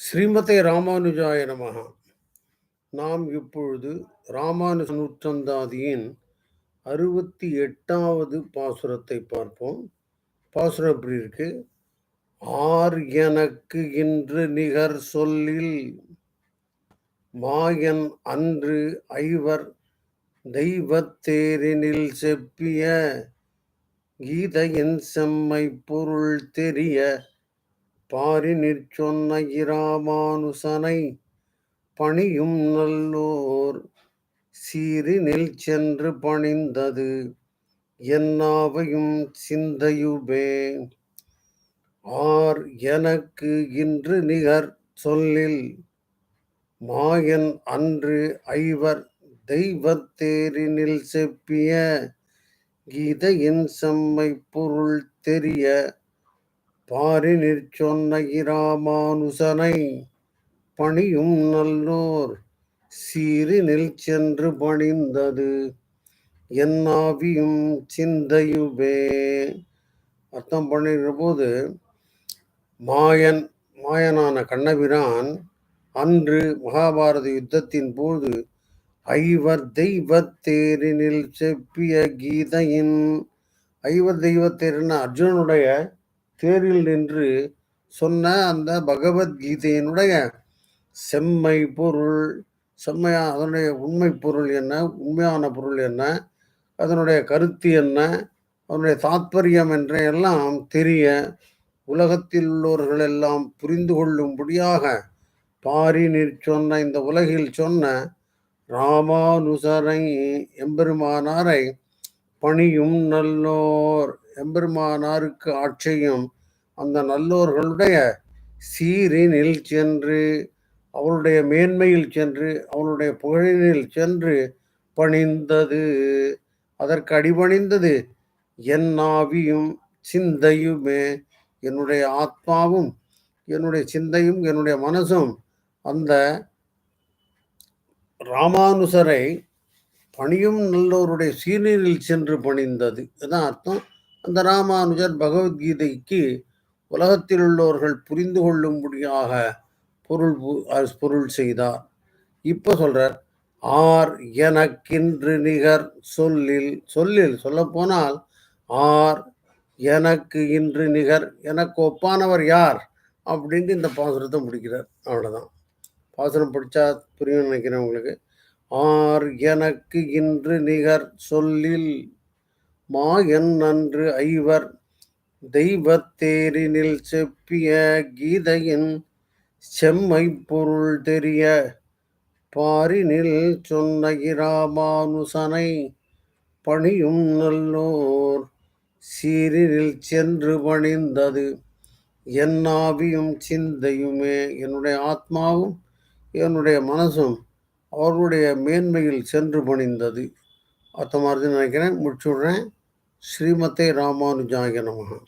ஸ்ரீமதே ராமானுஜாய நமஹ. நாம் இப்பொழுது ராமானுஜ நூற்றந்தாதியின் அறுபத்தி எட்டாவது பாசுரத்தை பார்ப்போம். பாசுரம் எப்படி இருக்கு? ஆர் எனக்கு இன்று நிகர் சொல்லில் மாயன் அன்று ஐவர் தெய்வத்தேரினில் செப்பிய கீதையின் செம்மை பொருள் தெரிய பாரி நிற்சொன்ன இராமானுசனை பணியும் நல்லோர் சீரினில் சென்று பணிந்தது என்னாவையும் சிந்தையுபே ஆர் எனக்கு இன்று நிகர் சொல்லில் மாயன் அன்று ஐவர் தெய்வத்தேரினில் செப்பிய கீதையின் செம்மை பொருள் தெரிய பாரினிற் சொன்ன இராமானுசனை பணியும் நல்லோர் சீரினில் சென்று பணிந்தது. என்னாவியும் சிந்தையுபே அர்த்தம் பண்ணுகிற போது மாயன் மாயனான கண்ணபிரான் அன்று மகாபாரத யுத்தத்தின் போது ஐவர் தெய்வத்தேரினில் செப்பிய கீதையின் ஐவர் தெய்வத்தேரின் அர்ஜுனனுடைய தேரில் நின்று சொன்ன அந்த பகவத்கீதையினுடைய செம்மை பொருள் செம்மையா அதனுடைய உண்மை பொருள் என்ன உண்மையான பொருள் என்ன அதனுடைய கருத்து என்ன அதனுடைய தாத்பரியம் என்ற எல்லாம் தெரிய உலகத்தில் உள்ளவர்கள் எல்லாம் புரிந்து கொள்ளும்படியாக பாரி நீர் சொன்ன இந்த உலகில் சொன்ன ராமானுசரை எம்பெருமானாரை பணியும் நல்லோர். எம்பெருமானாருக்கு ஆட்சியும் அந்த நல்லோர்களுடைய சீரினில் சென்று அவளுடைய மேன்மையில் சென்று அவளுடைய புகழினில் சென்று பணிந்தது. அதற்கு அடிபணிந்தது என் ஆவியும் சிந்தையுமே. என்னுடைய ஆத்மாவும் என்னுடைய சிந்தையும் என்னுடைய மனசும் அந்த ராமானுசரை பணியும் நல்லோருடைய சீனியரில் சென்று பணிந்தது. இதுதான் அர்த்தம். அந்த ராமானுஜர் பகவத்கீதைக்கு உலகத்தில் உள்ளவர்கள் புரிந்து கொள்ளும்படியாக பொருள் பொருள் செய்தார். இப்போ சொல்கிறார் ஆர் எனக்கின்று நிகர் சொல்லில் சொல்லில் சொல்லப்போனால் ஆர் எனக்கு இன்று நிகர் எனக்கு ஒப்பானவர் யார்? அப்படின்ட்டு இந்த பாசுரத்தை முடிக்கிறார். அவ்வளோதான் பாசுரம் படித்தா புரியும் நினைக்கிறேன் உங்களுக்கு. ஆர் எனக்கு இன்று நிகர் சொல்லில் மா என் நன்று ஐவர் தெய்வத்தேரினில் செப்பிய கீதையின் செம்மை பொருள் தெரிய பாரினில் சொன்ன இராமானுசனை பணியும் நல்லோர் சீரினில் சென்று பணிந்தது. என் ஆவியும் சிந்தையுமே என்னுடைய ஆத்மாவும் என்னுடைய மனசும் அவர்களுடைய மேன்மையில் சென்று பணிந்தது. அர்த்தமாக நினைக்கிறேன். முடிச்சுடுறேன். ஸ்ரீமத்தை ராமானுஜாய நமகா.